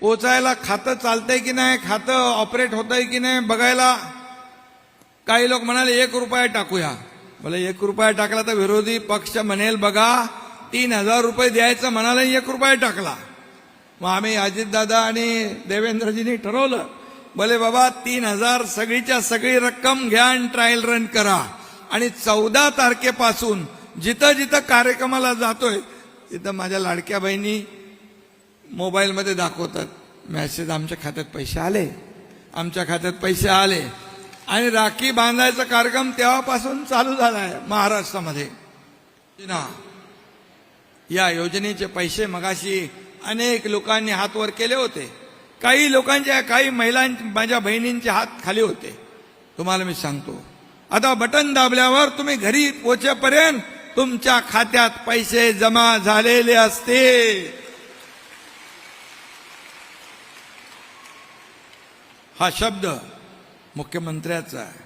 पोचायला खातं चालतंय की नाही खातं ऑपरेट होतंय की नाही बघायला. काही लोक म्हणाले एक रुपया टाकूया. बोले एक रुपया टाकला तर विरोधी पक्ष म्हणेल बघा तीन हजार रुपये द्यायचं म्हणाला एक रुपया टाकला. मग आम्ही अजितदादा आणि देवेंद्रजींनी ठरवलं. बोले बाबा तीन हजार सगळीच्या सगळी रक्कम घ्या आणि ट्रायल रन करा. आणि चौदा तारखेपासून जिथं जिथं कार्यक्रमाला जातोय तिथं माझ्या लाडक्या बहिणी मोबाईलमध्ये दाखवतात. मेसेज आमच्या खात्यात पैसे आले. आमच्या खात्यात पैसे आले. आणि राखी बांधायचा कार्यक्रम तेव्हापासून चालू झाला आहे महाराष्ट्रामध्ये. ना. या योजनेचे पैसे मगाशी अनेक लोकांनी हात वर केले होते. काही लोकांच्या काही महिलां माझ्या बहिणींचे हात खाली होते. तुम्हाला मी सांगतो. आता बटन दाबल्यावर तुम्ही घरी पोचेपर्यंत तुमच्या खात्यात पैसे जमा झालेले असते हा शब्द मुख्यमंत्र्याचा आहे.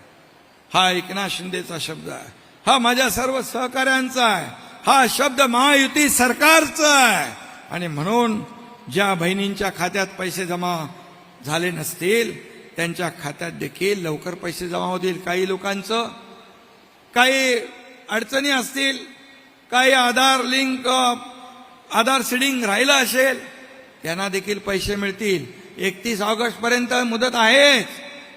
हा एकनाथ शिंदेचा शब्द आहे. हा माझ्या सर्व सहकाऱ्यांचा आहे. हा शब्द महायुती सरकारचा आहे. आणि म्हणून ज्या बहिणींच्या खात्यात पैसे जमा झाले नसतील त्यांच्या खात्यात देखील लवकर पैसे जमा होतील. काही लोकांचं काही अडचणी असतील काही आधार लिंक आधार सिडिंग राहिलं असेल त्यांना देखील पैसे मिळतील. एकतीस ऑगस्ट पर्यंत मुदत आहेच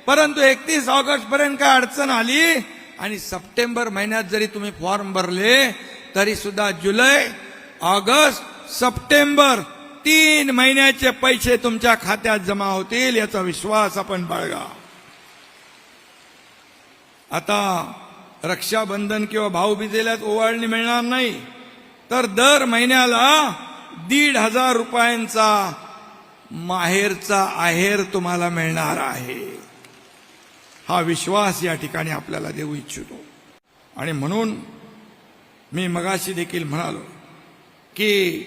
परंतु एकतीस ऑगस्ट पर्यंत काय अडचण आली? आणि सप्टेंबर महिन्यात जरी तुम्ही फॉर्म भरले तरी सुद्धा जुलै ऑगस्ट सप्टेंबर तीन महिन्याचे पैसे तुमच्या खात्यात जमा होतील याचा विश्वास आपण बाळगा. आता रक्षाबंधन किंवा भाऊबिजेल्यात ओवाळणी मिळणार नाही. तर दर महिन्याला दीड हजार रुपयांचा माहेरचा आहेर तुम्हाला मिळणार आहे. हा विश्वास या ठिकाणी आपल्याला देऊ इच्छितो. आणि म्हणून मी मगाशी देखील म्हणालो की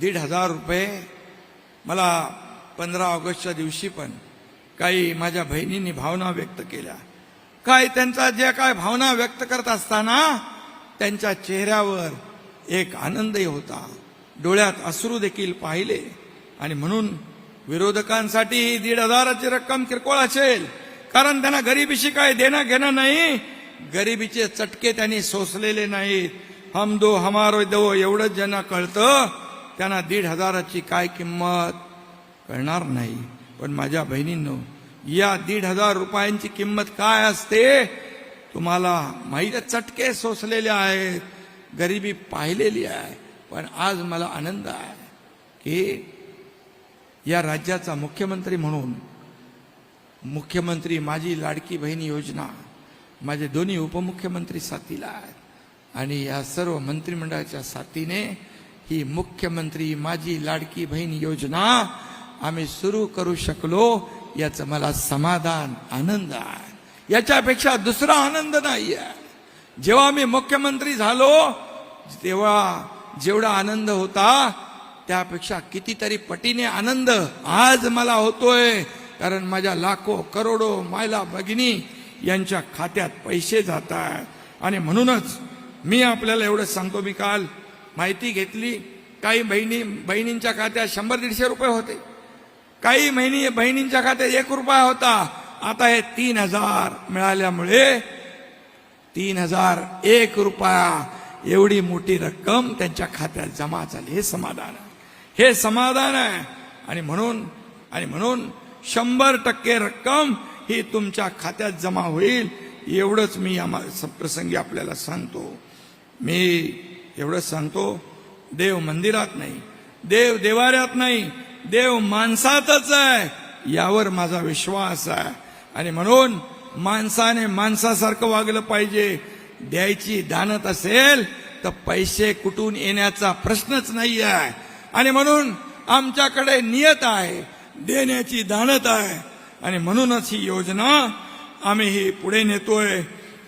दीड हजार रुपये मला पंधरा ऑगस्टच्या दिवशी पण काही माझ्या बहिणींनी भावना व्यक्त केल्या. काय त्यांचा ज्या काय भावना व्यक्त करत असताना त्यांच्या चेहऱ्यावर एक आनंदही होता. डोळ्यात अश्रू देखील पाहिले. आणि म्हणून विरोधकांसाठी ही दीड हजाराची रक्कम किरकोळ असेल. कारण त्यांना गरिबीशी काय देणं घेणं नाही. गरिबीचे चटके त्यांनी सोसलेले नाहीत. हम दो हमारो दो एवढंच ज्यांना कळतं त्यांना दीड हजाराची काय किंमत? कळणार नाही. पण माझ्या बहिणींनो या दीड हजार रुपयांची किंमत काय असते? तुम्हाला माहीत चटके सोसलेले आहेत. गरिबी पाहिलेली आहे. पण आज मला आनंद आहे की या राज्याचा मुख्यमंत्री म्हणून मुख्यमंत्री माझी लाडकी बहीण योजना माझे दोन्ही उपमुख्यमंत्री साथीला आहेत. आणि या सर्व मंत्रिमंडळाच्या साथीने ही मुख्यमंत्री माझी लाडकी बहीण योजना आम्ही सुरू करू शकलो याचं मला समाधान आनंद आहे. याच्यापेक्षा दुसरा आनंद नाही आहे. जेव्हा मी मुख्यमंत्री झालो तेव्हा जेवढा आनंद होता त्यापेक्षा कितीतरी पटीने आनंद आज मला होतोय. कारण माझ्या लाखो करोडो मायला भगिनी यांच्या खात्यात पैसे जात आहेत आणि म्हणूनच मी आपल्याला एवढं सांगतो मी काल माहिती घेतली. काही बहिणी बहिणींच्या खात्यात शंभर दीडशे रुपये होते. काही महिनी बहिणींच्या खात्यात एक रुपया होता. आता हे तीन हजार मिळाल्यामुळे तीन हजार एक रुपया एवढी मोठी रक्कम त्यांच्या खात्यात जमा झाली. हे समाधान. आहे हे समाधान आहे. आणि म्हणून आणि म्हणून शंभर टक्के रक्कम ही तुमच्या खात्यात जमा होईल. एवढंच मी या सप्रसंगी प्रसंगी आपल्याला सांगतो. मी एवढंच सांगतो देव मंदिरात नाही देव देवाऱ्यात नाही देव माणसातच आहे यावर माझा विश्वास आहे. आणि म्हणून माणसाने माणसासारखं वागलं पाहिजे. द्यायची दानत असेल तर पैसे कुठून येण्याचा प्रश्नच नाही आहे आणि म्हणून आमच्याकडे नियत आहे देण्याची दानत आहे. आणि म्हणूनच ही योजना आम्ही ही पुढे नेतोय.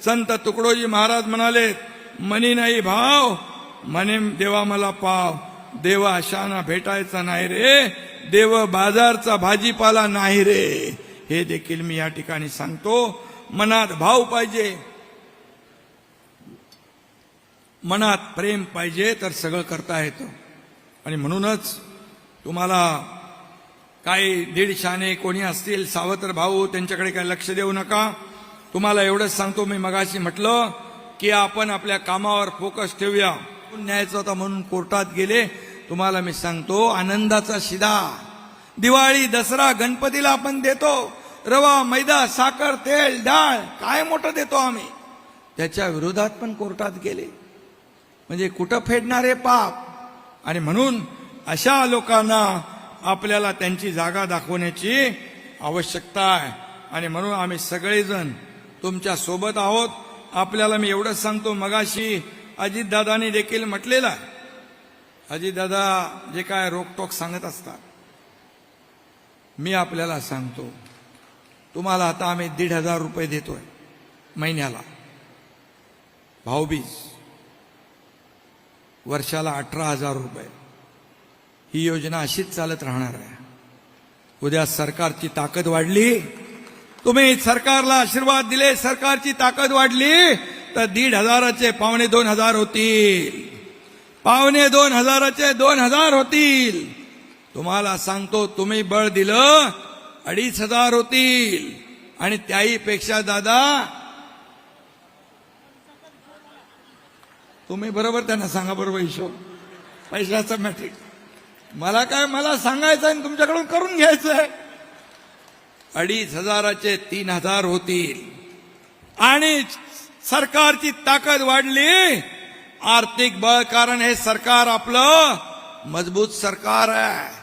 संत तुकडोजी महाराज म्हणाले मनी नाही भाव मने देवा मला पाव. देवा अशाना भेटायचा नाही रे देव बाजारचा भाजीपाला नाही रे. हे देखील मी या ठिकाणी सांगतो. मनात भाव पाहिजे. मनात प्रेम पाहिजे तर सगळं करता येतं. आणि म्हणूनच तुम्हाला काही दीड शाने कोणी असतील सावत्र भाऊ त्यांच्याकडे काही लक्ष देऊ नका. तुम्हाला एवढंच सांगतो मी मगाशी म्हटलं की आपण आपल्या कामावर फोकस ठेवूया. न्यायचं होता म्हणून कोर्टात गेले तुम्हाला मी सांगतो आनंदाचा शिदा. दिवाळी दसरा गणपतीला आपण देतो. रवा मैदा साखर तेल डाळ काय मोठं देतो आम्ही? त्याच्या विरोधात पण कोर्टात गेले. म्हणजे कुठं फेडणारे पाप? आणि म्हणून अशा लोकांना आपल्याला त्यांची जागा दाखवण्याची आवश्यकता आहे. आणि म्हणून आम्ही सगळेजण तुमच्यासोबत आहोत. आपल्याला मी एवढंच सांगतो मगाशी अजितदादांनी देखील म्हटलेलं आहे. अजितदादा जे काय रोकटोक सांगत असतात मी आपल्याला सांगतो तुम्हाला आता आम्ही दीड हजार रुपये देतोय महिन्याला. भाऊबीज. वर्षाला अठरा हजार रुपये. ही योजना अशीच चालत राहणार आहे. उद्या सरकारची ताकद वाढली तुम्ही सरकारला आशीर्वाद दिले सरकारची ताकद वाढली तर दीड हजाराचे पावणे दोन हजार होतील. पावणे दोन हजाराचे दोन हजार होतील. तुम्हाला सांगतो तुम्ही बळ दिलं अडीच हजार होतील. आणि त्याही पेक्षा दादा तुम्ही बरोबर त्यांना सांगा बरोबर हिशोब. पैशाचं मॅट्रिक मला काय मला सांगायचं आणि तुमच्याकडून करून घ्यायचं आहे अडीच हजाराचे तीन हजार होतील आणि सरकारची ताकद वाढली. आर्थिक बळ कारण हे सरकार आपलं मजबूत सरकार आहे.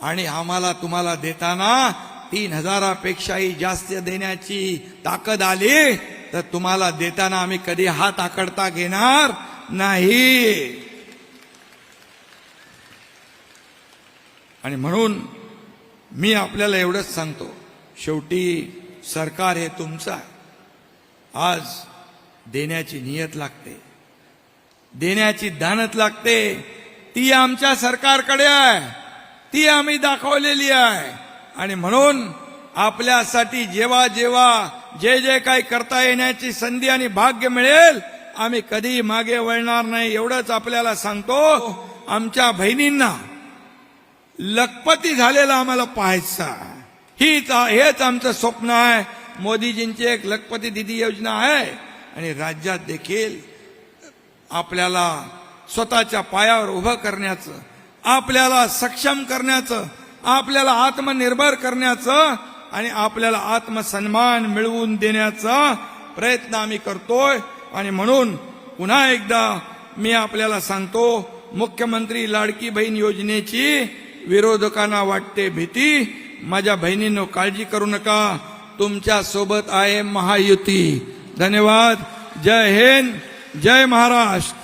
आणि आम्हाला तुम्हाला देताना तीन हजारापेक्षाही जास्त देण्याची ताकद आली तर तुम्हाला देताना आम्ही कधी हात आकडता घेणार? नाही. आणि म्हणून मी आपल्याला एवढंच सांगतो शेवटी सरकार हे तुमचं आहे. आज देण्याची नियत लागते. देण्याची दानत लागते. ती आमच्या सरकारकडे आहे. ती आम्ही दाखवलेली आहे. आणि म्हणून आपल्यासाठी जेव्हा जेव्हा जे जे काही करता येण्याची संधी आणि भाग्य मिळेल आम्ही कधी मागे वळणार नाही एवढंच आपल्याला सांगतो आमच्या बहिणींना लखपती झालेला आम्हाला पाहायचा हीच हेच आमचं स्वप्न आहे. मोदीजींची एक लखपती दिदी योजना आहे आणि राज्यात देखील आपल्याला स्वतःच्या पायावर उभं करण्याचं आपल्याला सक्षम करण्याचं आपल्याला आत्मनिर्भर करण्याचं आणि आपल्याला आत्मसन्मान मिळवून देण्याचा प्रयत्न आम्ही करतोय. आणि म्हणून पुन्हा एकदा मी आपल्याला सांगतो मुख्यमंत्री लाडकी बहीण योजनेची विरोधकांना वाटते भीती. माझ्या बहिणींनो काळजी करू नका. तुमच्यासोबत आहे महायुती. धन्यवाद. जय हिंद. जय महाराष्ट्र.